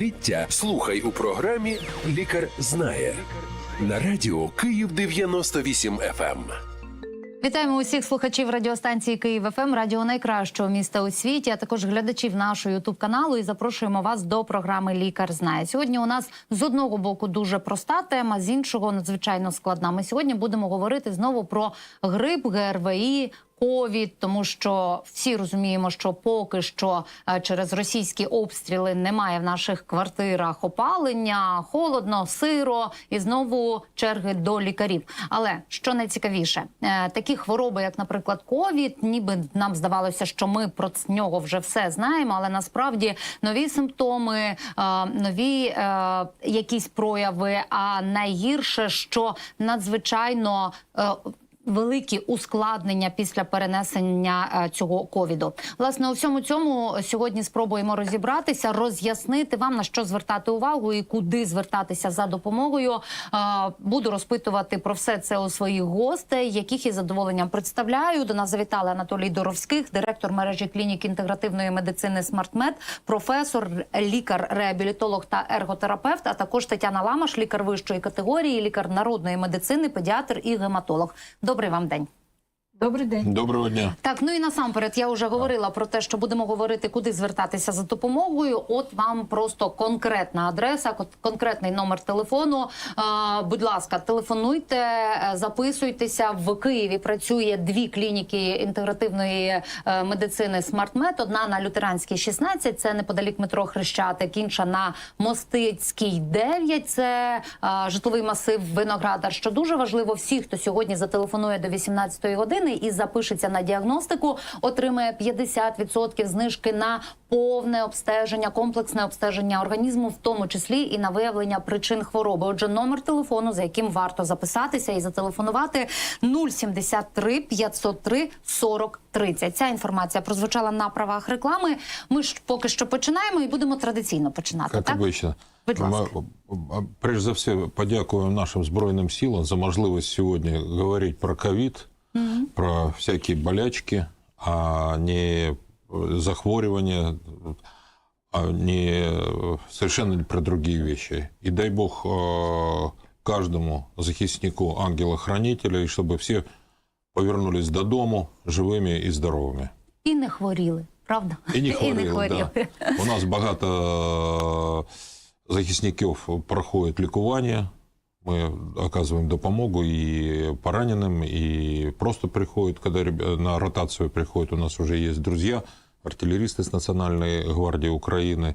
Ліття слухай у програмі Лікар знає на радіо Київ 98 FM. Вітаємо усіх слухачів радіостанції Київ ФМ, радіо найкращого міста у світі, а також глядачів нашого ютуб каналу. І запрошуємо вас до програми Лікар знає. Сьогодні у нас з одного боку дуже проста тема, з іншого надзвичайно складна. Ми сьогодні будемо говорити знову про грип, ГРВІ. Ковід, тому що всі розуміємо, що поки що е, через російські обстріли немає в наших квартирах опалення, холодно, сиро і знову черги до лікарів. Але що найцікавіше, е, такі хвороби, як, наприклад, ковід, ніби нам здавалося, що ми про нього вже все знаємо, але насправді нові симптоми, е, нові якісь прояви. А найгірше, що надзвичайно великі ускладнення після перенесення е, цього ковіду. Власне, у всьому цьому сьогодні спробуємо розібратися, роз'яснити вам на що звертати увагу і куди звертатися за допомогою. Е, Буду розпитувати про все це у своїх гостей, яких із задоволенням представляю. До нас завітали Анатолій Доровських, директор мережі клінік інтегративної медицини «Смартмед», професор, лікар, реабілітолог та ерготерапевт, а також Тетяна Ламаш, лікар вищої категорії, лікар народної медицини, педіатр і гематолог. Добрий вам день. Добрий день. Доброго дня. Так, ну і насамперед я вже говорила про те, що будемо говорити, куди звертатися за допомогою. От вам просто конкретна адреса, кон- конкретний номер телефону. Будь ласка, телефонуйте, е, записуйтеся. В Києві працює дві клініки інтегративної е, медицини «Смартмед». Одна на Лютеранській 16, це неподалік метро Хрещатик, інша на Мостицькій 9, це е, житловий масив Виноградар. Що дуже важливо, всі, хто сьогодні зателефонує до 18 години і запишеться на діагностику, отримає 50% знижки на повне обстеження, комплексне обстеження організму, в тому числі і на виявлення причин хвороби. Отже, номер телефону, за яким варто записатися і зателефонувати 073 503 40 30. Ця інформація прозвучала на правах реклами. Ми ж поки що починаємо і будемо традиційно починати. Как так? обычно. Будь ласка. Прежде за все, подякуємо нашим Збройним силам за можливість сьогодні говорити про ковід, про всякі болячки, а не э, захворювання, а не э, совершенно не про другие вещи. И дай Бог э, каждому захиснику ангела-хранителя, и чтобы все повернулись додому живими і здоровими. І не хворіли, правда? І не хворіли, хворіли. Да. У нас багато е, захисників проходять лікування. Ми оказуємо допомогу і пораненим, і просто приходять, коли на ротацію приходять. У нас вже є друзі, артилерісти з Національної гвардії України,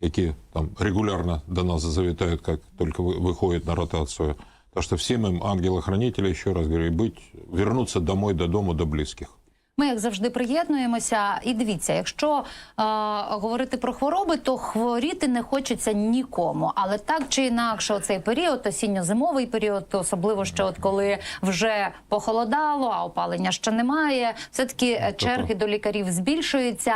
які там регулярно до нас завітають, як тільки ви- виходять на ротацію. Так що всім їм ангели-хранителі, ще раз говорю, бути, вернутися домой, додому, до близьких. Ми, як завжди, приєднуємося. І дивіться, якщо е, говорити про хвороби, то хворіти не хочеться нікому. Але так чи інакше, оцей період, осінньо-зимовий період, особливо ще от коли вже похолодало, а опалення ще немає. Все таки черги до лікарів збільшуються.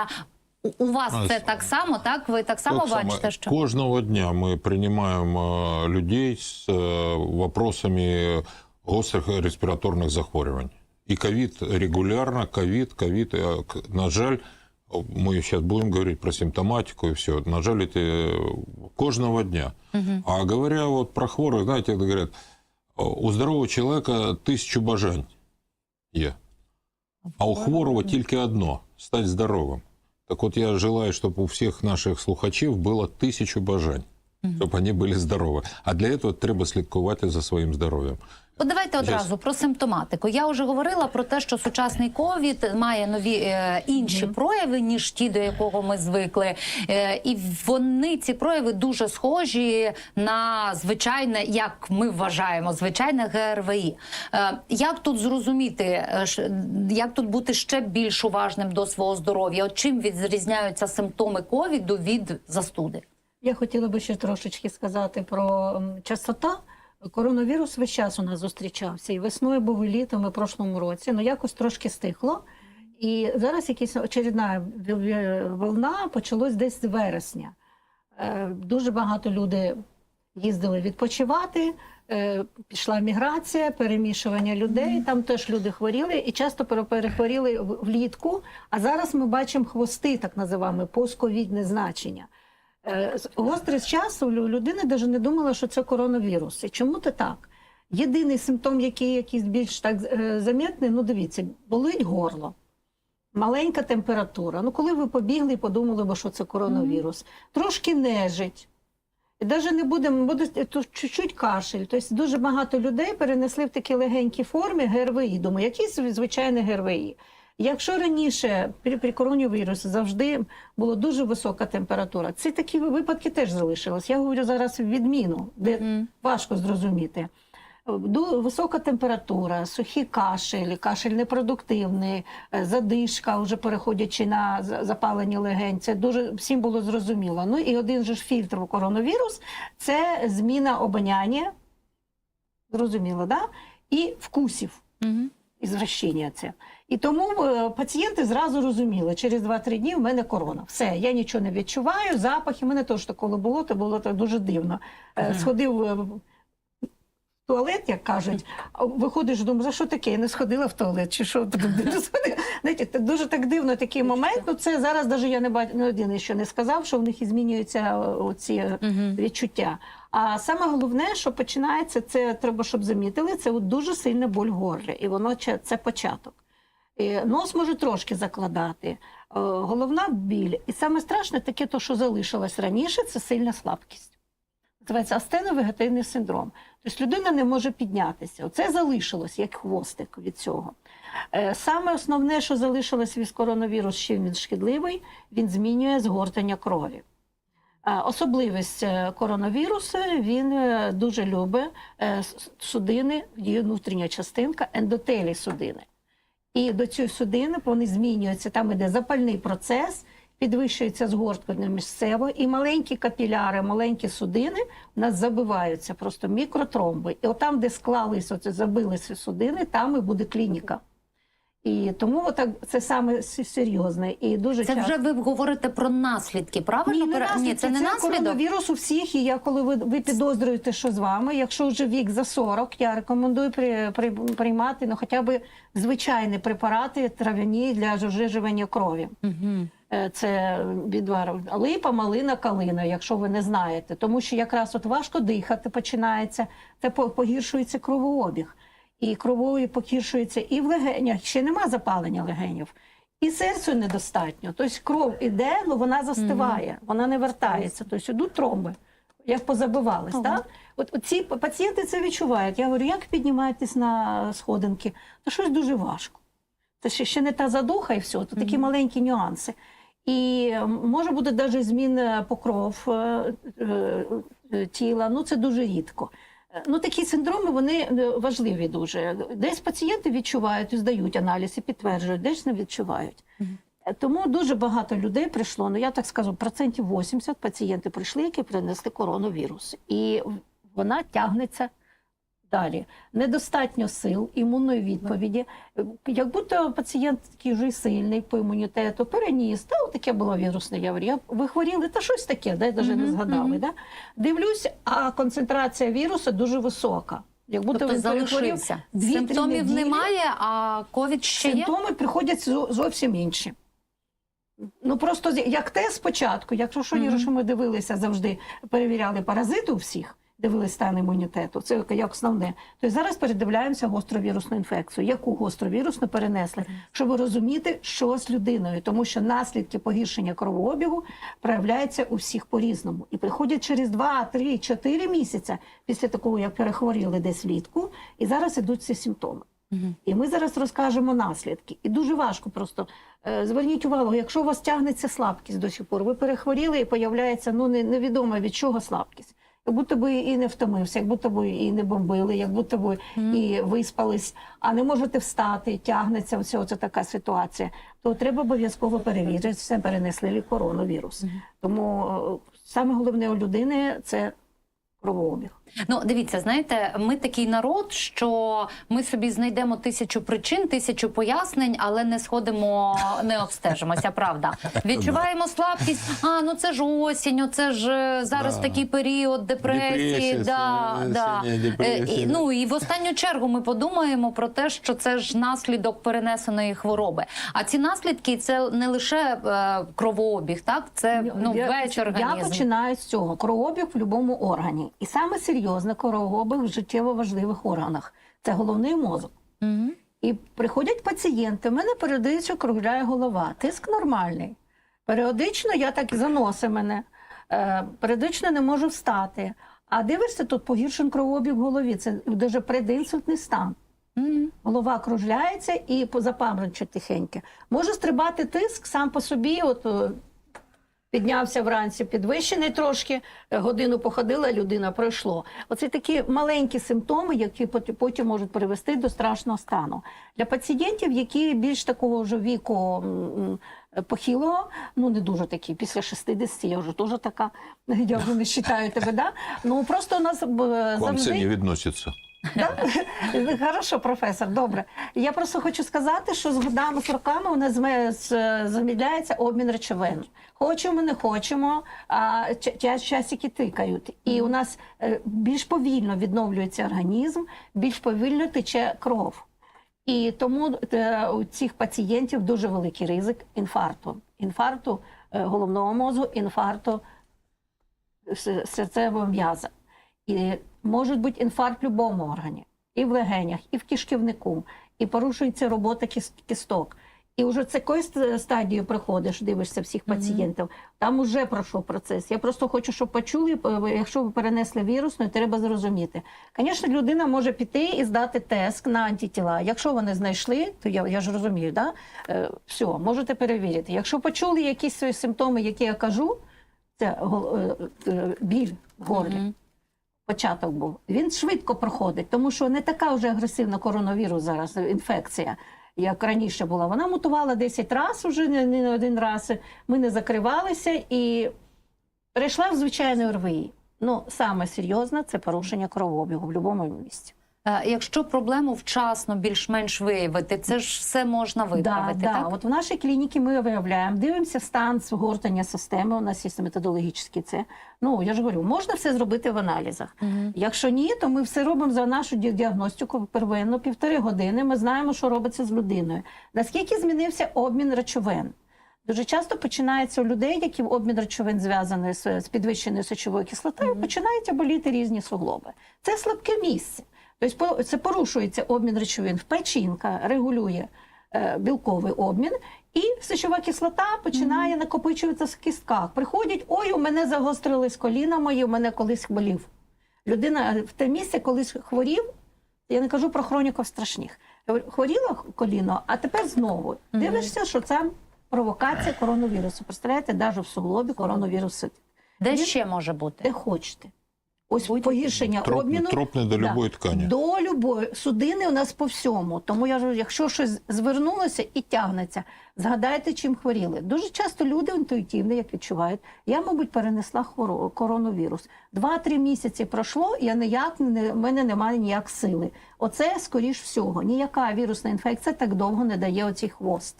У- вас А, це так само, так? Ви так само Так само. бачите, що Кожного дня ми приймаємо е, людей з е, вопросами гострих респіраторних захворювань. І ковід регулярно, ковід, ковід. Е, к- На жаль, ми зараз будемо говорити про симптоматику і все. На жаль, це кожного дня. А говоря вот про хворих, знаєте, як говорять, у здорового чоловіка тисячу бажань є. А у хворого тільки одно стати здоровим. Так от я желаю, щоб у всіх наших слухачів було тисячу бажань, щоб вони були здорові. А для цього треба слідкувати за своїм здоров'ям. От давайте одразу про симптоматику. Я вже говорила про те, що сучасний ковід має нові е, інші прояви, ніж ті, до якого ми звикли. Е, і вони ці прояви дуже схожі на звичайне, як ми вважаємо, звичайне ГРВІ. Е, як тут зрозуміти, е, як тут бути ще більш уважним до свого здоров'я? От чим відрізняються симптоми ковіду від застуди? Я хотіла би ще трошечки сказати про частота. Коронавірус весь час у нас зустрічався і весною був і літом, і в прошлому році. Ну якось трошки стихло. І зараз якась очередна волна почалась десь з вересня. Е, Дуже багато людей їздили відпочивати, е, пішла міграція, перемішування людей. Там теж люди хворіли і часто перехворіли влітку. А зараз ми бачимо хвости, так називаємо, постковідне значення. Е, Гострий часу лю- людина навіть не думала, що це коронавірус. І чому це так? Єдиний симптом, який якийсь більш так е, замітний, ну дивіться, болить горло. Маленька температура. Ну, коли ви побігли і подумали, бо що це коронавірус, трошки нежить. І навіть не будемо, буде чуть-чуть кашель. Тобто дуже багато людей перенесли в такі легенькі форми ГРВІ. Думаю, якісь звичайні ГРВІ. Якщо раніше при, при коронавірусі завжди була дуже висока температура, ці такі випадки теж залишились. Я говорю зараз відміну, де Мгм. важко зрозуміти. Висока температура, сухий кашель, кашель непродуктивний, е, задишка, вже переходячи на за- запалені легень. Це дуже всім було зрозуміло. Ну і один же ж фільтр у коронавірус це зміна обоняння, зрозуміло, да? і вкусів. Мгм. Ізвращення це. І тому е, пацієнти зразу розуміли, через 2-3 дні в мене корона. Все, я нічого не відчуваю, запахи. У мене теж такого було, то було так дуже дивно. Е, Сходив е, в туалет, як кажуть, виходиш, думаю, за що таке? Я не сходила в туалет, чи що. Знаєте, це дуже так дивно такий момент. Ну це зараз навіть я не бачу, не один ще не сказав, що в них і змінюються оці відчуття. А саме головне, що починається, це треба, щоб замітили, це от дуже сильна боль в горлі, і воно це початок. І Нос може трошки закладати, е, головна біль. І саме страшне таке, то, що залишилось раніше, це сильна слабкість. Називається астеновегетативний синдром. Тобто людина не може піднятися. Оце залишилось як хвостик від цього. Е, Саме основне, що залишилось від коронавірус, чим він шкідливий, він змінює згортання крові. Е, Особливість е, коронавірусу він е, дуже любить е, судини, її внутрішня частинка, ендотелі судини. І до цієї судини вони змінюються, там іде запальний процес, підвищується згорткання місцево, і маленькі капіляри, маленькі судини у нас забиваються, просто мікротромби. І отам, де склались, оце забилися судини, там і буде клініка. І тому отак, це саме серйозне. І дуже Це часто... вже ви говорите про наслідки, правильно? Ні, не наслідки, Ні, це не наслідок. коронавірус у всіх. І я коли ви, ви підозрюєте, що з вами, якщо вже вік за 40, я рекомендую при, при, приймати ну, хоча б звичайні препарати трав'яні для ожижування крові. Е, Це відвар липа, малина, калина, якщо ви не знаєте. Тому що якраз от важко дихати починається, це по- погіршується кровообіг. І кровою погіршується і в легенях, ще нема запалення легенів. І серцю недостатньо. Тобто кров іде, але вона застиває, вона не вертається. Тобто йдуть тромби, як позабивались. Так? От, ці пацієнти це відчувають. Я говорю, як піднімаєтесь на сходинки? То щось дуже важко. Це ще, ще не та задуха і все, то такі маленькі нюанси. І може бути навіть зміна покров е, е, е, тіла, ну це дуже рідко. Е, Ну, такі синдроми вони е, важливі дуже. Десь пацієнти відчувають, здають аналіз і підтверджують, десь не відчувають. Е, Тому дуже багато людей прийшло. Ну я так скажу, процентів 80 пацієнти прийшли, які принесли коронавірус, і вона тягнеться далі. Недостатньо сил, імунної відповіді. Як будто пацієнт такий вже сильний по імунітету, переніс, та таке було вірусне. Я говорю, я, ви хворіли, та щось таке, да, навіть не згадали. мгм. Да? Дивлюсь, а концентрація вірусу дуже висока. Як будто Тобто він залишився. дві-три Симптомів неділі. немає, а ковід ще є? Симптоми приходять зовсім інші. Ну просто як тест спочатку, якщо що, Мгм. що ми дивилися завжди, перевіряли паразити у всіх, дивились стан імунітету, це як- основне. То зараз передивляємося гостровірусну інфекцію. Яку гостровірусну перенесли, щоб розуміти, що з людиною, тому що наслідки погіршення кровообігу проявляються у всіх по-різному. І приходять через 2, 3, 4 місяці після такого, як перехворіли десь влітку, і зараз ідуть ці симптоми. І ми зараз розкажемо наслідки. І дуже важко просто е, зверніть увагу, якщо у вас тягнеться слабкість до сих пор, ви перехворіли і появляється ну не- невідомо від чого слабкість. Як будто би і не втомився, як будто би і не бомбили, як будто би і виспались, а не можете встати, тягнеться все це така ситуація. То треба обов'язково перевірити, все перенесли ли коронавірус. Тому е, саме головне у людини це кровообіг. Ну, дивіться, знаєте, ми такий народ, що ми собі знайдемо тисячу причин, тисячу пояснень, але не сходимо, не обстежимося. Правда, відчуваємо слабкість. А ну це ж осінь, оце ж е, зараз Да. такий період депресії. Да, да. депресія. Е, і, ну і в останню чергу ми подумаємо про те, що це ж наслідок перенесеної хвороби. А ці наслідки це не лише е, кровообіг, так це ну я, весь я починаю з цього. Кровообіг в будь-якому органі. І саме серйозно кровообіг в життєво важливих органах. Це головний мозок. Мгм. І приходять пацієнти, в мене періодично кругляє голова, тиск нормальний. Періодично я так заносить мене, е, періодично не можу встати. А дивишся, тут погіршений кровообіг в голові. Це дуже предінсультний стан. Мгм. Голова кружляється і запаморочить тихеньке. Може стрибати тиск сам по собі. От піднявся вранці підвищений трошки, е, годину походила, людина пройшло. Оце такі маленькі симптоми, які потім можуть привести до страшного стану. Для пацієнтів, які більш такого ж віку м, похилого, ну не дуже такі, після 60, я вже теж така, я вже не вважаю тебе, да? Ну просто у нас е, К вам це не відноситься. Да? Хорошо, професор, добре. Я просто хочу сказати, що з годами, з роками у нас замідляється обмін речовин. Хочемо, не хочемо, а часики тикають. І у нас е, більш повільно відновлюється організм, більш повільно тече кров. І тому е, у цих пацієнтів дуже великий ризик інфаркту. Інфаркту е, головного мозку, інфаркту серцевого м'яза. І може бути інфаркт в будь-якому органі, і в легенях, і в кишківнику, і порушується робота кіс- кісток. І вже з якої ст- стадії приходиш, дивишся всіх пацієнтів, там вже пройшов процес. Я просто хочу, щоб почули, е, якщо ви перенесли вірус, ну, треба зрозуміти. Звісно, людина може піти і здати тест на антитіла. Якщо вони знайшли, то я, я ж розумію, да? е, все, можете перевірити. Якщо почули якісь свої симптоми, які я кажу, це е, біль в горлі Мгм. Початок був. Він швидко проходить, тому що не така вже агресивна коронавірус зараз, інфекція, як раніше була. Вона мутувала 10 разів уже не, не один раз. Ми не закривалися і перейшла в звичайний РВІ. Ну, саме серйозне це порушення кровообігу в будь-якому місці. Е, Якщо проблему вчасно більш-менш виявити, це ж все можна виправити, да, так? Да. От в нашій клініці ми виявляємо, дивимося стан згортання системи. У нас є методологічні це. Ну я ж говорю, можна все зробити в аналізах. Мгм. Якщо ні, то ми все робимо за нашу ді- діагностику первинно півтори години. Ми знаємо, що робиться з людиною. Наскільки змінився обмін речовин? Дуже часто починається у людей, які в обмін речовин зв'язаний з, підвищеною сечовою кислотою, починають боліти різні суглоби. Це слабке місце. Тобто це порушується обмін речовин в печінка, регулює е, білковий обмін, і сечова кислота починає накопичуватися в кістках. Приходять, ой, у мене загострились коліна мої, у мене колись болів. Людина в те місце колись хворів. Я не кажу про хроніків страшних. Хворіло коліно, а тепер знову дивишся, що це провокація коронавірусу. Представляєте, навіть в суглобі коронавірус сидить. Де Він- ще може бути? Де хочете. Ось погіршення Троп, обміну. тропне до Да. любої ткані. До любої судини у нас по всьому. Тому я ж, якщо щось звернулося і тягнеться, згадайте, чим хворіли. Дуже часто люди інтуїтивно, як відчувають, я, мабуть, перенесла хоро- коронавірус. Два-три місяці пройшло, я ніяк не в мене немає ніяк сили. Оце скоріш всього. Ніяка вірусна інфекція так довго не дає оцей хвост.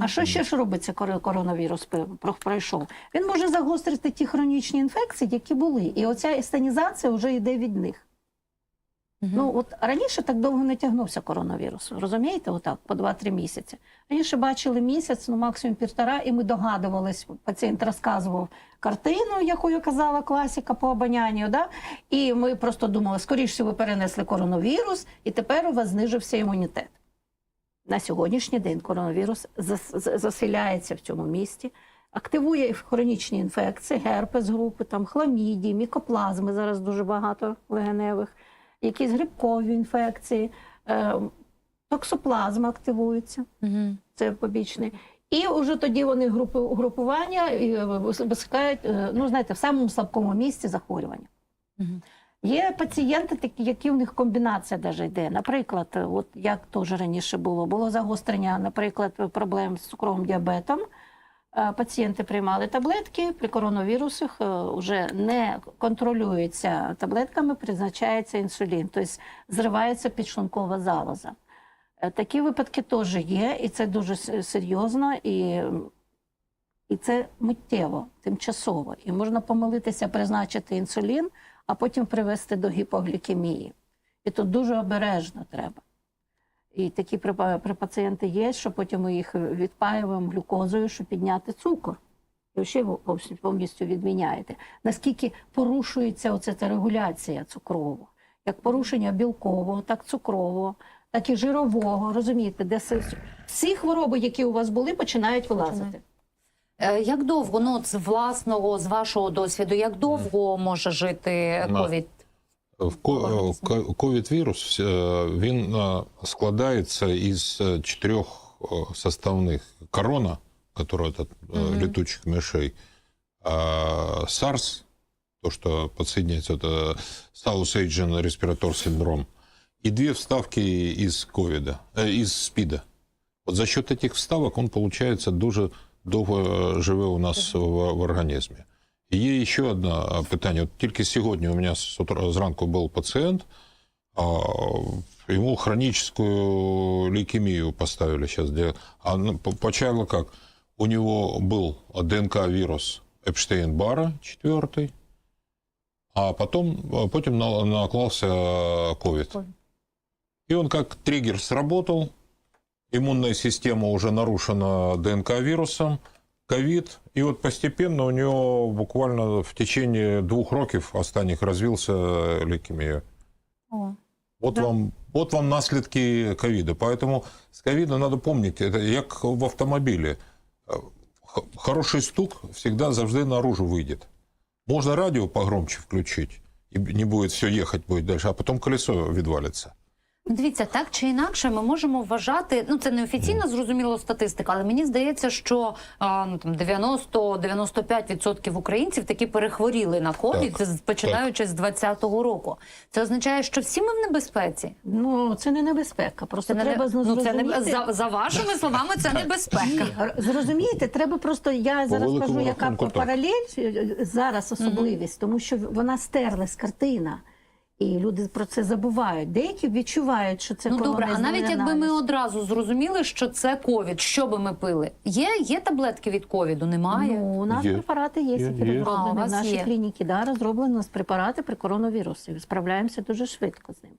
А що ще ж робиться, коли коронавірус пройшов? Він може загострити ті хронічні інфекції, які були. І оця естенізація вже йде від них. Ну от раніше так довго не тягнувся коронавірус. Розумієте, отак, по 2-3 місяці. Раніше бачили місяць, ну максимум півтора, і ми догадувались, пацієнт розказував картину, яку я казала класика по обонянню. Да? І ми просто думали, скоріше ви перенесли коронавірус, і тепер у вас знижився імунітет. На сьогоднішній день коронавірус зас- заселяється в цьому місті, активує хронічні інфекції, герпес групи, там хламідії, мікоплазми зараз дуже багато легеневих, якісь грибкові інфекції, е, токсоплазма активується, Мгм. це побічний. І вже тоді вони групи, групування і е, висикають, е, ну знаєте, в самому слабкому місці захворювання. Мгм. Є пацієнти, такі, які в них комбінація даже йде. Наприклад, е, от як теж раніше було, було загострення, наприклад, проблем з цукровим діабетом. е, пацієнти приймали таблетки, при коронавірусах вже не контролюється таблетками, призначається інсулін, тобто зривається підшлункова залоза. Е, Такі випадки теж є, і це дуже серйозно, і, і це миттєво, тимчасово. І можна помилитися, призначити інсулін, а потім привести до гіпоглікемії. І тут дуже обережно треба. І такі при, при пацієнти є, що потім ми їх відпаюємо глюкозою, щоб підняти цукор. І ще повністю- відміняєте. Наскільки порушується оця ця регуляція цукрового, як порушення білкового, так цукрового, так і жирового. Розумієте, де всі хвороби, які у вас були, починають вилазити. Е, Як довго, ну от з власного, з вашого досвіду, як довго може жити На- ковід? В ко- е, ко- ковід-вірус е, він е, складається із е, чотирьох е, составних. Корона, которая это Мгм. летучих мишей, а, SARS, то, что подсоединяется, это South Asian Respiratory Syndrome, и две вставки из ковида, э, из СПИДа. Вот за счет этих вставок он, получается, дуже довго живе у нас в, в організмі. І є ще одне а, питання. От тільки сьогодні у мене з утра зранку був пацієнт, а, ему хроническую лейкемию поставили сейчас. Где, а, ну, по- почало как? У него был ДНК-вирус Эпштейн-Бара, четвертый, а потом, а потом на- наклался ковид. Ковид. И он как триггер сработал, иммунная система уже нарушена ДНК-вирусом, ковид, и вот постепенно у него буквально в течение двух років останніх развился лейкемия. О. Вот, Да. вам, вот вам наслідки ковида. Поэтому с ковидом надо помнить, это как в автомобиле. Х- Хороший стук всегда завжди наружу выйдет. Можно радио погромче включить, и не будет все ехать будет дальше, а потом колесо відвалится. Дивіться, так чи інакше, ми можемо вважати. Ну це не офіційна зрозуміло статистика, але мені здається, що а, ну там 90-95% українців таки перехворіли на ковід, Так, з- починаючи з 20-го року. Це означає, що всі ми в небезпеці. Ну, це не небезпека. Просто Це не треба ну, це не за, за вашими словами. Це небезпека. Ні, зрозумієте, треба просто я зараз кажу, яка паралель е, зараз особливість, тому що вона стерлась картина. І люди про це забувають. Деякі відчувають, що це Ну добре, а навіть якби ми одразу зрозуміли, що це ковід, що би ми пили? Є, є таблетки від ковіду? Немає. Ну, у нас Є. препарати є, Є, які є. Розроблені вас в нашій є. клініці. Да, розроблені у нас препарати при коронавірусі. Справляємося дуже швидко з ним.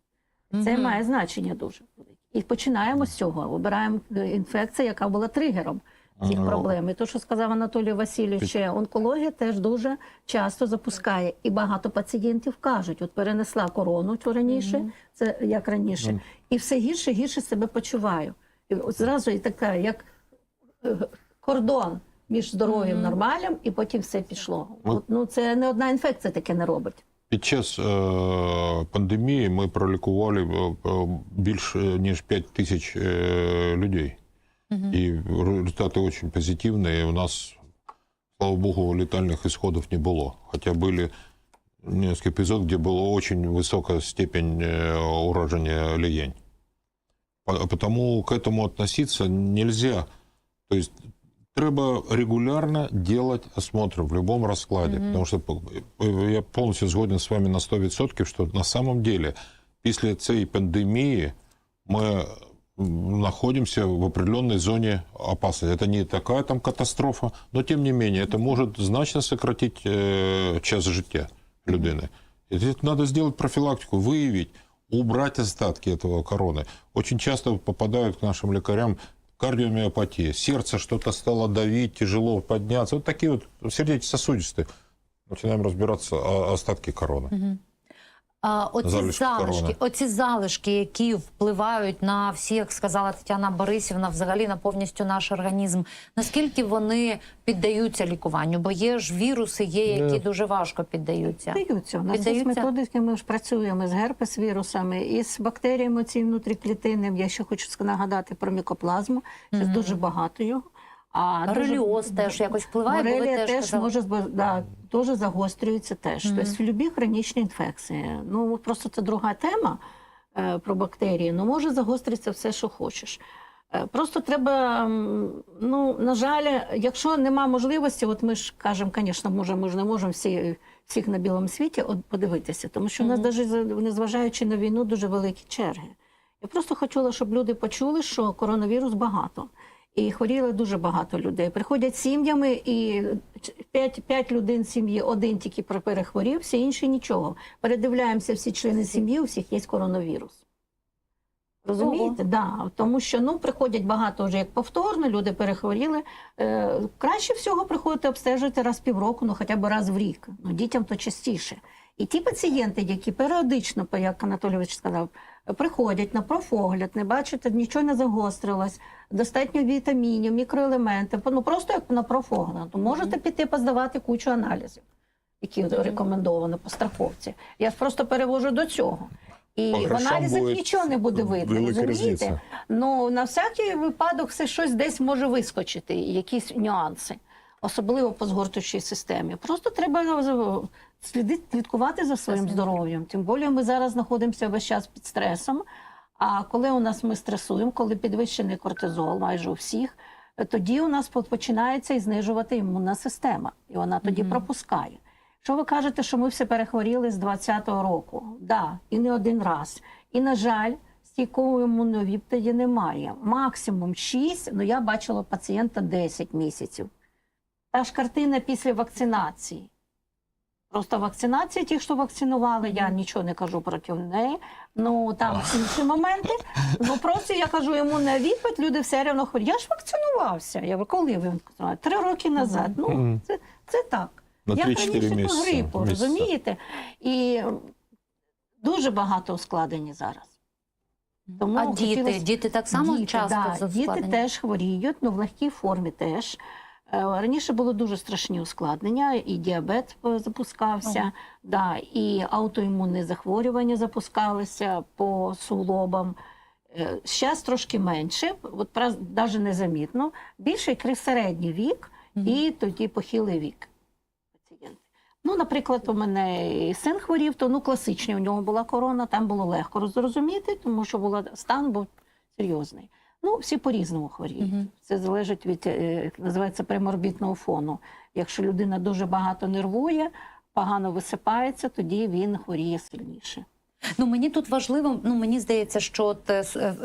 Це Мгм. має значення дуже велике. І починаємо з цього. Обираємо е, інфекцію, яка була тригером цих Ну. проблем. І то, що сказав Анатолій Васильович, онкологія теж дуже часто запускає. І багато пацієнтів кажуть: от перенесла корону то раніше, це як раніше, і все гірше, гірше себе почуваю. І от зразу і така, як е, кордон між здоров'ям нормальним, і потім все пішло. Ну, От, ну це не одна інфекція таке не робить. Під час е, пандемії ми пролікували е, е, більше ніж 5 тисяч е, людей. Мгм. І результати дуже позитивні. І у нас, слава богу, летальних исходов не було. Хоча були несколько епизодів, де була дуже висока степень е, ураження легень. По- Потому к этому относиться нельзя. То есть треба регулярно делать осмотр в любом раскладе. Мгм. Потому что э, я полностью згоден с вами на 100%, что на самом деле після цієї пандемії мы м, находимся в определенной зоне опасности. Это не такая там катастрофа, но тем не менее это может значно сократить э, час життя людини. И тут надо сделать профилактику, выявить, убрать остатки этого короны. Очень часто попадают к нашим лекарям кардиомиопатия, сердце что-то стало давить, тяжело подняться. Вот такие вот сердечно-сосудистые. Начинаем разбираться о остатки короны. А, оці Залишки залишки, оці залишки, які впливають на всі, як сказала Тетяна Борисівна, взагалі на повністю наш організм. Наскільки вони піддаються лікуванню? Бо є ж віруси, є які Е. дуже важко піддаються. Піддаються. У нас є методики, ми ж працюємо з герпес-вірусами і з бактеріями ці внутріклітинним. Я ще хочу нагадати про мікоплазму. Зараз Мгм. дуже багато його. А Бореліоз теж якось впливає, Борелія теж, теж може да, дуже загострюється теж. Мгм. Тобто любі хронічні інфекції. Ну просто це друга тема е, про бактерії. Ну може загостритися все, що хочеш. Е, Просто треба, ну на жаль, якщо нема можливості, от ми ж кажемо, звісно, може, ми ж не можемо всі, всіх на білому світі от подивитися, тому що у нас навіть незважаючи на війну, дуже великі черги. Я просто хотіла, щоб люди почули, що коронавірус багато. І хворіли дуже багато людей. Приходять сім'ями, і 5, 5 людей сім'ї, один тільки перехворів, всі інші нічого. Передивляємося всі члени сім'ї, у всіх є коронавірус. Розумієте? Да, тому що ну, приходять багато вже як повторно, люди перехворіли. Е, краще всього приходити обстежувати раз в півроку, ну хоча б раз в рік. Ну, дітям то частіше. І ті пацієнти, які періодично, як Анатолійович сказав, приходять на профогляд, не бачите, нічого не загострилось, достатньо вітамінів, мікроелементів, ну просто як на профогляд. То можете піти поздавати кучу аналізів, які рекомендовані по страховці. Я ж просто перевожу до цього. І в аналізах нічого не буде видно. розумієте? різниця. Ну на всякий випадок все щось десь може вискочити, якісь нюанси, особливо по згортуючій системі. Просто треба слідити, слідкувати за своїм здоров'ям. Тим більше ми зараз знаходимося весь час під стресом. А коли у нас ми стресуємо, коли підвищений кортизол, майже у всіх, тоді у нас починається і знижувати імунна система, і вона тоді пропускає. Що ви кажете, що ми все перехворіли з 20-го року? Да, і не один раз. І, на жаль, стійкової імуновіптиді немає. Максимум 6, ну я бачила пацієнта 10 місяців. Та ж картина після вакцинації. Просто вакцинація, ті, що вакцинували, я нічого не кажу проти неї. Ну там інші моменти. Ну просто я кажу йому на відповідь, люди все одно хворіють. Я ж вакцинувався. Я говорю, коли ви вакцинували? Три роки назад. Ну, це, це так. На 3-4 раніше по грипу, розумієте? І дуже багато ускладнень зараз. Тому а діти, хотілося- діти так само Діти, часто да, діти теж хворіють, ну в легкій формі теж. Е, Раніше було дуже страшні ускладнення, і діабет е, запускався, да, і аутоімунні захворювання запускалися по суглобам. Зараз трошки менше, от навіть незамітно. Більше середній вік і тоді похилий вік пацієнти. Ну, наприклад, у мене і син хворів, то ну класичний у нього була корона, там було легко зрозуміти, тому що була, стан був серйозний. Ну, всі по-різному хворіють. Мгм. Це залежить від е, називається преморбітного фону. Якщо людина дуже багато нервує, погано висипається, тоді він хворіє сильніше. Ну мені тут важливо. Ну мені здається, що от, е, е,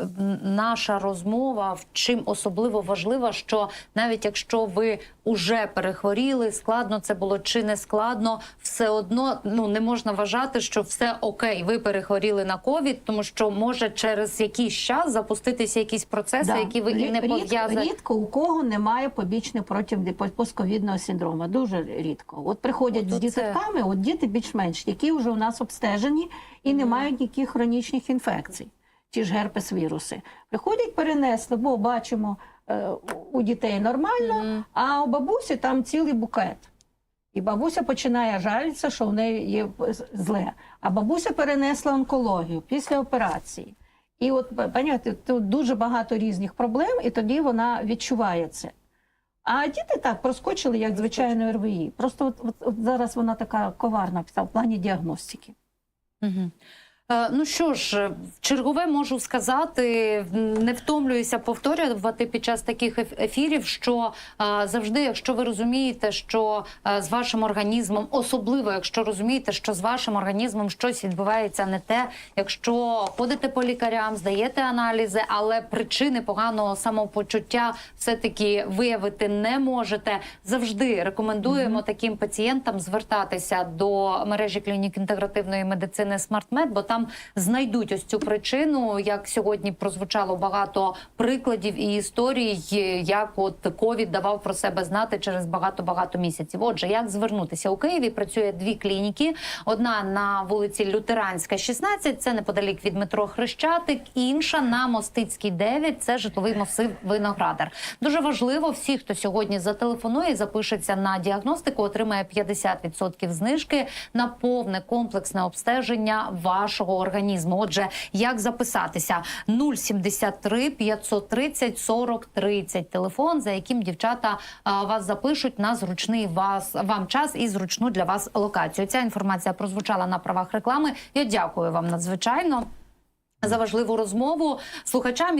наша розмова в чим особливо важлива, що навіть якщо ви уже перехворіли, складно це було чи не складно, все одно ну не можна вважати, що все окей, ви перехворіли на ковід, тому що може через якийсь час запуститися якісь процеси, які ви і не пов'язані. Рідко у кого немає побічних проти постковідного синдрому. Дуже рідко. От приходять От з оце. діточками, от діти більш-менш, які вже у нас обстежені і не мають ніяких хронічних інфекцій. Ті ж герпес віруси. Приходять, перенесли, бо бачимо у дітей нормально, Мгм. а у бабусі там цілий букет. І бабуся починає жалітися, що в неї є зле. А бабуся перенесла онкологію після операції. І от пам'ятаєте, тут дуже багато різних проблем, і тоді вона відчуває це. А діти так проскочили, як звичайно РВІ. Просто от, от, от зараз вона така коварна в плані діагностики. Угу. Е, Ну що ж, чергове можу сказати, не втомлююся повторювати під час таких ефірів, що е, завжди, якщо ви розумієте, що е, з вашим організмом, особливо якщо розумієте, що з вашим організмом щось відбувається не те, якщо ходите по лікарям, здаєте аналізи, але причини поганого самопочуття все-таки виявити не можете. Завжди рекомендуємо таким пацієнтам звертатися до мережі клінік інтегративної медицини SmartMed, бо там знайдуть ось цю причину. Як сьогодні прозвучало багато прикладів і історій, як от ковід давав про себе знати через багато багато місяців. Отже, як звернутися у Києві? Працює дві клініки: одна на вулиці Лютеранська, 16, це неподалік від метро Хрещатик, інша на Мостицькій 9, це житловий масив Виноградар. Дуже важливо, всі, хто сьогодні зателефонує, запишеться на діагностику, отримає 50% знижки на повне комплексне обстеження вашого організму. Отже, як записатися? 073 530 40 30. Телефон, за яким дівчата вас запишуть на зручний вас вам час і зручну для вас локацію. Ця інформація прозвучала на правах реклами. Я дякую вам надзвичайно за важливу розмову слухачам.